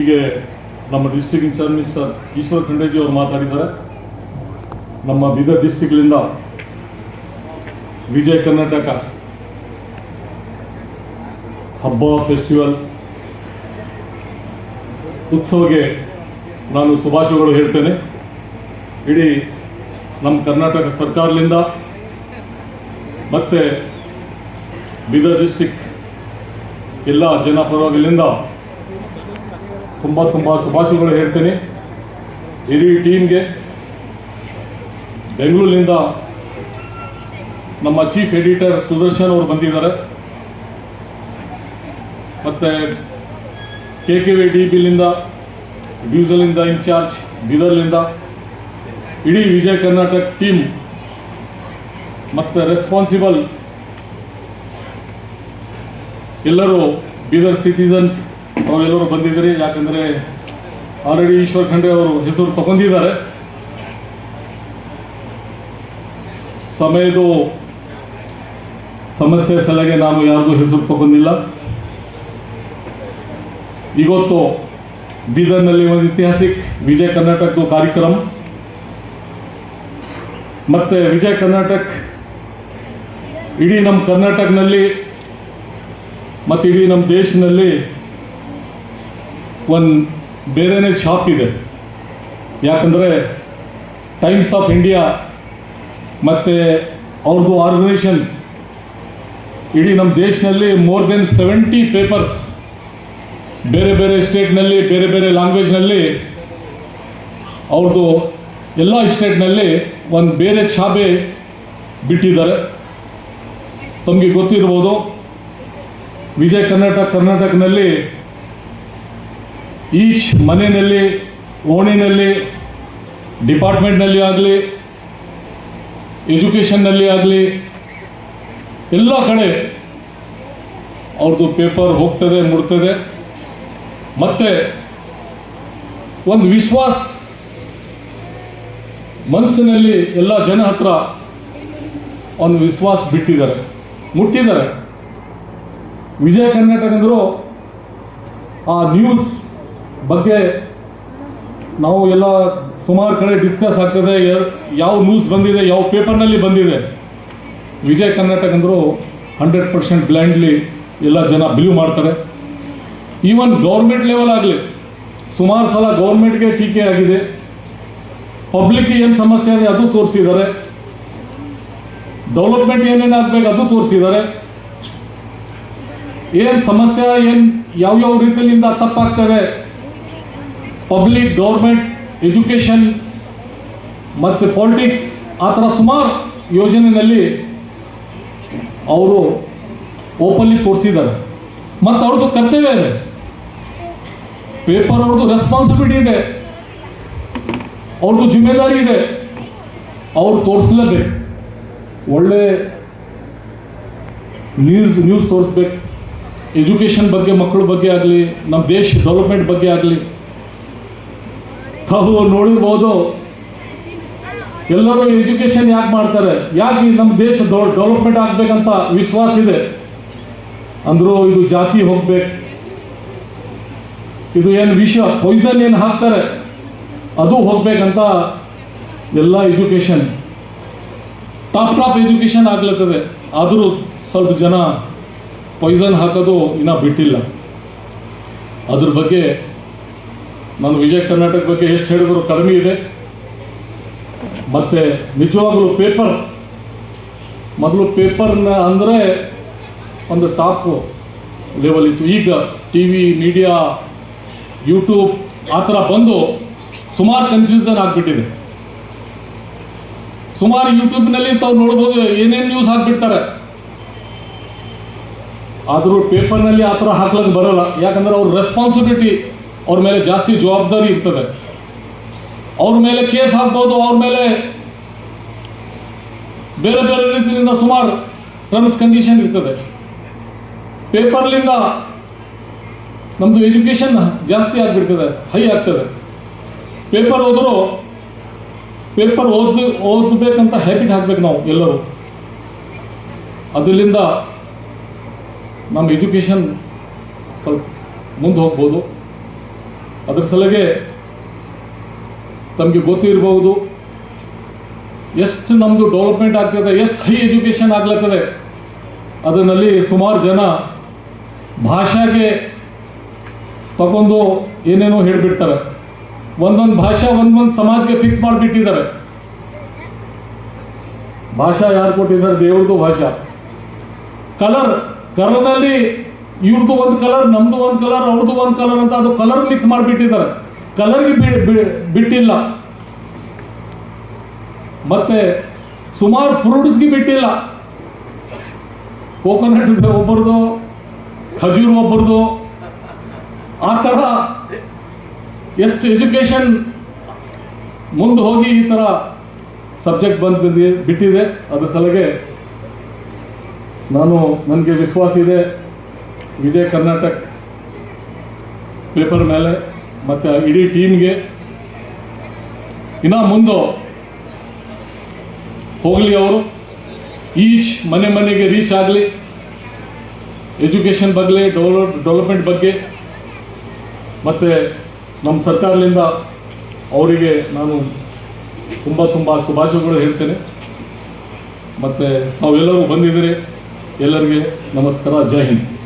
ಹೀಗೆ ನಮ್ಮ district incharge minister Eshwar ಖಂಡೇಜಿ ಅವರು ಮಾತಾಡಿದ್ದಾರೆ. ನಮ್ಮ ಬೀದರ್ ಡಿಸ್ಟಿಕ್ಲಿಂದ ವಿಜಯ ಕರ್ನಾಟಕ ಹಬ್ಬ ಫೆಸ್ಟಿವಲ್ ಉತ್ಸವಕ್ಕೆ ನಾನು ಶುಭಾಶಯಗಳು ಹೇಳ್ತೇನೆ. ಇಡೀ ನಮ್ಮ ಕರ್ನಾಟಕ ಸರ್ಕಾರದಿಂದ ಮತ್ತು ಬೀದರ್ ಡಿಸ್ಟಿಕ್ ಎಲ್ಲ ಜನಪರವಾಗಿಲಿಂದ ತುಂಬ ತುಂಬ ಶುಭಾಶಯಗಳು ಹೇಳ್ತೇನೆ. ಇಡೀ ಟೀಮ್ಗೆ ಬೆಂಗಳೂರಿನಿಂದ ನಮ್ಮ ಚೀಫ್ ಎಡಿಟರ್ ಸುದರ್ಶನ್ ಅವರು ಬಂದಿದ್ದಾರೆ. ಮತ್ತು ಕೆ ಕೆ ವಿ ಡಿ ಬಿಲಿಂದ ಡ್ಯೂಸಲಿಂದ ಇನ್ಚಾರ್ಜ್ ಬೀದರ್ಲಿಂದ, ಇಡೀ ವಿಜಯ ಕರ್ನಾಟಕ ಟೀಮ್ ಮತ್ತು ರೆಸ್ಪಾನ್ಸಿಬಲ್ ಎಲ್ಲರೂ ಬೀದರ್ ಸಿಟಿಸನ್ಸ್ ಅವರೆಲ್ಲರೂ ಬಂದಿದ್ದೀರಿ, ಯಾಕಂದರೆ ಆಲ್ರೆಡಿ ಈಶ್ವರ್ ಖಂಡ್ರೆ ಅವರು ಹೆಸರು ತಗೊಂಡಿದ್ದಾರೆ. ಸಮಯದು ಸಮಸ್ಯೆ ಸಲಹೆಗೆ ನಾನು ಯಾರ್ದು ಹೆಸರು ತಗೊಂಡಿಲ್ಲ. ಇವತ್ತು ಬೀದರ್ನಲ್ಲಿ ಒಂದು ಐತಿಹಾಸಿಕ ವಿಜಯ ಕರ್ನಾಟಕದ ಕಾರ್ಯಕ್ರಮ. ಮತ್ತೆ ವಿಜಯ ಕರ್ನಾಟಕ ಇಡೀ ನಮ್ಮ ಕರ್ನಾಟಕನಲ್ಲಿ ಮತ್ತು ಇಡೀ ನಮ್ಮ ದೇಶದಲ್ಲಿ ಒಂದು ಬೇರೆನೇ ಛಾಪ್ ಇದೆ. ಯಾಕಂದರೆ ಟೈಮ್ಸ್ ಆಫ್ ಇಂಡಿಯಾ ಮತ್ತು ಅವ್ರದ್ದು ಆರ್ಗನೈಸೇಷನ್ಸ್. ಇಡೀ ನಮ್ಮ ದೇಶದಲ್ಲಿ ಮೋರ್ ದೆನ್ ಸೆವೆಂಟಿ ಪೇಪರ್ಸ್ ಬೇರೆ ಬೇರೆ ಸ್ಟೇಟ್ನಲ್ಲಿ, ಬೇರೆ ಬೇರೆ ಲ್ಯಾಂಗ್ವೇಜ್ನಲ್ಲಿ ಅವ್ರದ್ದು ಎಲ್ಲ ಸ್ಟೇಟ್ನಲ್ಲಿ ಒಂದು ಬೇರೆ ಛಾಪೆ ಬಿಟ್ಟಿದ್ದಾರೆ. ತಮಗೆ ಗೊತ್ತಿರ್ಬೋದು, ವಿಜಯ ಕರ್ನಾಟಕ ಕರ್ನಾಟಕನಲ್ಲಿ ಈಚ್ ಮನೆಯಲ್ಲಿ, ಓಣಿನಲ್ಲಿ, ಡಿಪಾರ್ಟ್ಮೆಂಟ್ನಲ್ಲಿ ಆಗಲಿ, ಎಜುಕೇಷನ್ನಲ್ಲಿ ಆಗಲಿ, ಎಲ್ಲ ಕಡೆ ಅವ್ರದ್ದು ಪೇಪರ್ ಹೋಗ್ತದೆ ಮುಡ್ತದೆ ಮತ್ತು ಒಂದು ವಿಶ್ವಾಸ ಮನಸ್ಸಿನಲ್ಲಿ ಎಲ್ಲ ಜನ ಹತ್ರ ಒಂದು ವಿಶ್ವಾಸ ಬಿಟ್ಟಿದ್ದಾರೆ. ಮುಟ್ಟಿದ್ದಾರೆ. ವಿಜಯ ಕರ್ನಾಟಕ ಅಂದರು ಆ ನ್ಯೂಸ್ ಬಗ್ಗೆ ನಾವು ಎಲ್ಲ ಸುಮಾರು ಕಡೆ ಡಿಸ್ಕಸ್ ಆಗ್ತದೆ ಯಾವ ನ್ಯೂಸ್ ಬಂದಿದೆ, ಯಾವ ಪೇಪರ್ನಲ್ಲಿ ಬಂದಿದೆ. ವಿಜಯ ಕರ್ನಾಟಕ ಅಂದರು ಹಂಡ್ರೆಡ್ ಪರ್ಸೆಂಟ್ ಬ್ಲೈಂಡ್ಲಿ ಎಲ್ಲ ಜನ ಬಿಲೀವ್ ಮಾಡ್ತಾರೆ. ಈವನ್ ಗೌರ್ಮೆಂಟ್ ಲೆವೆಲ್ ಆಗಲಿ, ಸುಮಾರು ಸಲ ಗೌರ್ಮೆಂಟ್ಗೆ ಟೀಕೆ ಆಗಿದೆ. ಪಬ್ಲಿಕ್ಗೆ ಏನು ಸಮಸ್ಯೆ ಇದೆ ಅದು ತೋರಿಸಿದ್ದಾರೆ. ಡೆವಲಪ್ಮೆಂಟ್ ಏನೇನು ಆಗಬೇಕು ಅದು ತೋರಿಸಿದ್ದಾರೆ. ಏನು ಸಮಸ್ಯೆ, ಏನು ಯಾವ್ಯಾವ ರೀತಿಯಿಂದ ತಪ್ಪಾಗ್ತದೆ ಪಬ್ಲಿಕ್ ಗೌರ್ಮೆಂಟ್ ಎಜುಕೇಷನ್ ಮತ್ತು ಪಾಲಿಟಿಕ್ಸ್ ಆ ಥರ ಸುಮಾರು ಯೋಜನೆಯಲ್ಲಿ ಅವರು ಓಪನ್ಲಿ ತೋರಿಸಿದ್ದಾರೆ. ಮತ್ತು ಅವ್ರದ್ದು ಕರ್ತವ್ಯ ಇದೆ. ಪೇಪರ್ ಅವ್ರದ್ದು ರೆಸ್ಪಾನ್ಸಿಬಿಲಿಟಿ ಇದೆ. ಅವ್ರದ್ದು ಜಿಮ್ಮೆದಾರಿ ಇದೆ. ಅವ್ರು ತೋರಿಸಲೇಬೇಕು. ಒಳ್ಳೆ ನ್ಯೂಸ್ ನ್ಯೂಸ್ ತೋರಿಸ್ಬೇಕು. ಎಜುಕೇಷನ್ ಬಗ್ಗೆ ಮಕ್ಕಳ ಬಗ್ಗೆ ಆಗಲಿ, ನಮ್ಮ ದೇಶ ಡೆವಲಪ್ಮೆಂಟ್ ಬಗ್ಗೆ ಆಗಲಿ. ತಾವು ನೋಡಿರ್ಬೋದು. ಎಲ್ಲರೂ ಎಜುಕೇಷನ್ ಯಾಕೆ ಮಾಡ್ತಾರೆ? ಯಾಕೆ ನಮ್ಮ ದೇಶ ಡೆವಲಪ್ಮೆಂಟ್ ಆಗಬೇಕಂತ ವಿಶ್ವಾಸ ಇದೆ? ಅಂದರೂ ಇದು ಜಾತಿ ಹೋಗ್ಬೇಕು. ಇದು ಏನು ವಿಷ ಪಾಯ್ಸನ್ ಏನು ಹಾಕ್ತಾರೆ? ಅದು ಹೋಗ್ಬೇಕಂತ ಎಲ್ಲ ಎಜುಕೇಷನ್. ಟಾಪ್ ಟಾಪ್ ಎಜುಕೇಷನ್ ಆಗ್ಲತ್ತದೆ. ಆದರೂ ಸ್ವಲ್ಪ ಜನ ಪಾಯ್ಸನ್ ಹಾಕೋದು ಇನ್ನೂ ಬಿಟ್ಟಿಲ್ಲ. ಅದ್ರ ಬಗ್ಗೆ ನಾನು ವಿಜಯ ಕರ್ನಾಟಕ ಬಗ್ಗೆ ಎಷ್ಟು ಹೇಳಿದ್ರು ಕಡಿಮೆ ಇದೆ. ಮತ್ತು ನಿಜವಾಗಲೂ ಪೇಪರ್, ಮೊದಲು ಪೇಪರ್ನ ಅಂದರೆ ಒಂದು ಟಾಪ್ ಲೆವೆಲ್ ಇತ್ತು. ಈಗ ಟಿ ವಿ ಮೀಡಿಯಾ, ಯೂಟ್ಯೂಬ್ ಆ ಥರ ಬಂದು ಸುಮಾರು ಕನ್ಫ್ಯೂಸನ್ ಆಗಿಬಿಟ್ಟಿದೆ. ಸುಮಾರು ಯೂಟ್ಯೂಬ್ನಲ್ಲಿ ತಾವು ನೋಡ್ಬೋದು ಏನೇನು ನ್ಯೂಸ್ ಹಾಕ್ಬಿಡ್ತಾರೆ. ಆದರೂ ಪೇಪರ್ನಲ್ಲಿ ಆ ಥರ ಹಾಕ್ಲಕ್ಕೆ ಬರೋಲ್ಲ. ಯಾಕಂದ್ರೆ ಅವ್ರ ರೆಸ್ಪಾನ್ಸಿಬಿಲಿಟಿ ಅವ್ರ ಮೇಲೆ ಜಾಸ್ತಿ ಜವಾಬ್ದಾರಿ ಇರ್ತದೆ. ಅವ್ರ ಮೇಲೆ ಕೇಸ್ ಹಾಕ್ಬೋದು, ಅವ್ರ ಮೇಲೆ ಬೇರೆ ಬೇರೆ ರೀತಿಯಿಂದ ಸುಮಾರು ಟರ್ಮ್ಸ್ ಕಂಡೀಷನ್ ಇರ್ತದೆ. ಪೇಪರ್ಲಿಂದ ನಮ್ಮದು ಎಜುಕೇಷನ್ ಜಾಸ್ತಿ ಆಗಿಬಿಡ್ತದೆ ಹೈ ಆಗ್ತದೆ. ಪೇಪರ್ ಓದಿದ್ರು ಪೇಪರ್ ಓದ್ ಓದಬೇಕಂತ ಹ್ಯಾಬಿಟ್ ಹಾಕ್ಬೇಕು ನಾವು ಎಲ್ಲರೂ. ಅದರಿಂದ ನಮ್ಮ ಎಜುಕೇಷನ್ ಸ್ವಲ್ಪ ಮುಂದೆ ಹೋಗ್ಬೋದು. ಅದ್ರ ಸಲಗೆ ತಮಗೆ ಗೊತ್ತಿರಬಹುದು ಎಷ್ಟು ನಮ್ಮದು ಡೆವಲಪ್ಮೆಂಟ್ ಆಗ್ತದೆ, ಎಷ್ಟು ಹೈ ಎಜುಕೇಷನ್ ಆಗ್ಲತ್ತದೆ, ಅದರಲ್ಲಿ ಸುಮಾರು ಜನ ಭಾಷೆಗೆ ತಗೊಂಡು ಏನೇನೋ ಹೇಳಿಬಿಡ್ತಾರೆ. ಒಂದೊಂದು ಭಾಷೆ ಒಂದೊಂದು ಸಮಾಜಕ್ಕೆ ಫಿಕ್ಸ್ ಮಾಡಿಬಿಟ್ಟಿದ್ದಾರೆ. ಭಾಷಾ ಯಾರು ಕೊಟ್ಟಿದ್ದಾರೆ? ದೇವ್ರದ್ದು ಭಾಷಾ. ಕಲರ್ ಕಲರ್ನಲ್ಲಿ ಇವ್ರದ್ದು ಒಂದು ಕಲರ್ ನಮ್ದು ಒಂದು ಕಲರ್ ಅವ್ರದ್ದು ಒಂದು ಕಲರ್ ಅಂತ ಅದು ಕಲರ್ ಮಿಕ್ಸ್ ಮಾಡಿಬಿಟ್ಟಿದ್ದಾರೆ. ಕಲರ್ಗೆ ಬಿಟ್ಟಿಲ್ಲ. ಮತ್ತೆ ಸುಮಾರು ಫ್ರೂಟ್ಸ್ಗೆ ಬಿಟ್ಟಿಲ್ಲ. ಕೋಕೋನಟ್ ಒಬ್ಬರದು, ಖಜೂರ್ ಒಬ್ಬರದು. ಆ ಥರ ಎಷ್ಟು ಎಜುಕೇಷನ್ ಮುಂದೆ ಹೋಗಿ ಈ ಥರ ಸಬ್ಜೆಕ್ಟ್ ಬಂದು ಬಂದಿ ಬಿಟ್ಟಿದೆ. ಅದ್ರ ಸಲಗೆ ನಾನು ನನಗೆ ವಿಶ್ವಾಸ ಇದೆ. ವಿಜಯ್ ಕರ್ನಾಟಕ ಪೇಪರ್ ಮೇಲೆ ಮತ್ತು ಇಡೀ ಟೀಮ್ಗೆ ಇನ್ನೂ ಮುಂದೆ ಹೋಗಲಿ ಅವರು. ಈಚ್ ಮನೆ ಮನೆಗೆ ರೀಚ್ ಆಗಲಿ. ಎಜುಕೇಷನ್ ಬಗ್ಗೆ ಡೆವಲಪ್ ಡೆವಲಪ್ಮೆಂಟ್ ಬಗ್ಗೆ. ಮತ್ತು ನಮ್ಮ ಸರ್ಕಾರದಿಂದ ಅವರಿಗೆ ನಾನು ತುಂಬ ತುಂಬ ಶುಭಾಶಯಗಳು ಹೇಳ್ತೇನೆ. ಮತ್ತು ನಾವೆಲ್ಲರೂ ಬಂದಿದ್ದೀರಿ. ಎಲ್ಲರಿಗೆ ನಮಸ್ಕಾರ. ಜೈ ಹಿಂದ್.